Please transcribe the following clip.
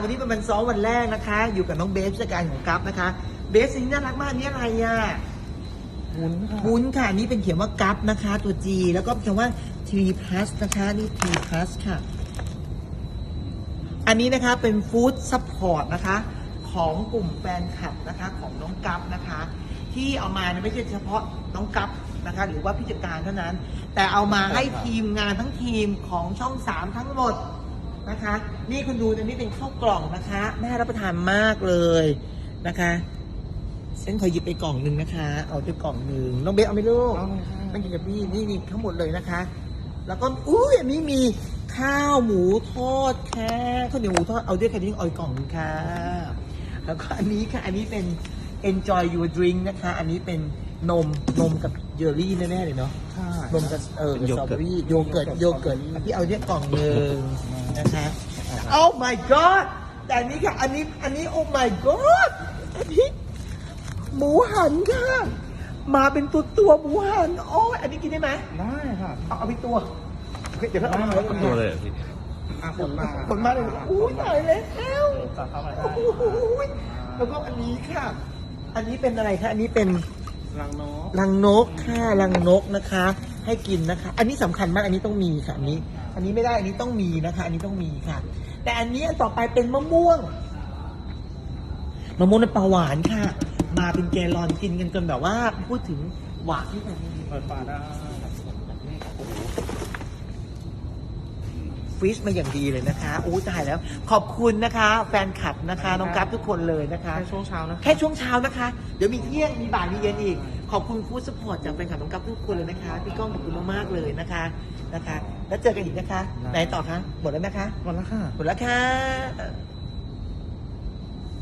วันนี้เป็นวันซ้อมวันแรกนะคะ อยู่กับน้องเบสผู้จัดการของกัฟนะคะ เบสนี่น่ารักมากอันนี่อะไรอะวุ้นค่ะวุ้นค่ะ นี่เป็นเขียนว่ากัฟนะคะ ตัว G แล้วก็คำว่า T plus นะคะ นี่ T plus ค่ะ อันนี้นะคะเป็นฟู้ดซัพพอร์ตนะคะ ของกลุ่มแฟนคลับนะคะของน้องกัฟนะคะ ที่เอามาเนี่ยไม่ใช่เฉพาะน้องกัฟนะคะหรือว่าพิจการเท่านั้น แต่เอามาให้ทีมงานทั้งทีมของช่องสามทั้งหมด นะคะ นี่คุณดูอันนี้เป็นข้าวกล่องนะคะ น่ารับประทานมากเลยนะคะเส้นขอหยิบไปกล่องหนึ่งนะคะ เอาไปกล่องหนึ่งน้องเบสเอาไหมลูกเอาเลยค่ะมันกินกับพี่นี่นี่ทั้งหมดเลยนะคะ แล้วก็อุ้ยอันนี้มีข้าวหมูทอดค่ะข้าวเหนียวหมูทอดเอาด้วยค่ะนี่เอาอีกกล่องหนึงค่ะ แล้วก็อันนี้ค่ะ อันนี้เป็น enjoy your drink นะคะ อันนี้เป็นนมนมกับเยลลี่แน่ๆเลยเนาะค่ะนมกับเออเป็นสโยตรอเกิเบร์ตอรี่โยเกิร์ตโยเกิร์ตอะพี่เอาเนี่ยกล่องหนึ่ง นะคะ Oh my god แต่อันนี้ค่ะ อันนี้ อันนี้ Oh my god อันนี้หมูหันค่ะ มาเป็นตัวตัวๆหมูหัน โอ้ยอันนี้กินได้ไหมได้ค่ะ เอาเอาไปตัวเฮ้ยเดี๋ยวเขาเอามาไว้ก่อนตัวเลยเหรอพี่อาผลมาผลมาเลยอุ้ยตายแล้วจะเข้ามาได้โอ้ยแล้วก็อันนี้ค่ะ อันนี้เป็นอะไรคะ อันนี้เป็นรังนกรังนกค่ะรังนกนะคะ ให้กินนะคะ อันนี้สำคัญมาก อันนี้ต้องมีค่ะอันนี้ อันนี้ไม่ได้ อันนี้ต้องมีนะคะ อันนี้ต้องมีค่ะ แต่อันนี้อันต่อไปเป็นมะม่วง มะม่วงน้ำปลาหวานค่ะ มาเป็นแกลลอนกินกันจนแบบว่าพูดถึงหวานที่แบบเปิดฝาได้ ฟรีซมาอย่างดีเลยนะคะอู้ตายแล้ว ขอบคุณนะคะ แฟนคลับนะคะน้องกัฟทุกคนเลยนะคะ แค่ช่วงเช้านะแค่ช่วงเช้านะคะ เดี๋ยวมีเที่ยงมีบ่ายมีเย็นอีก ขอบคุณฟู้ดสปอร์ตจากแฟนคลับน้องกัฟทุกคนเลยนะคะ พี่ก้องขอบคุณมากๆเลยนะคะนะคะ แล้วเจอกันอีกนะคะ ไหนต่อคะหมดแล้วนะคะ หมดแล้วค่ะ หมดแล้วค่ะ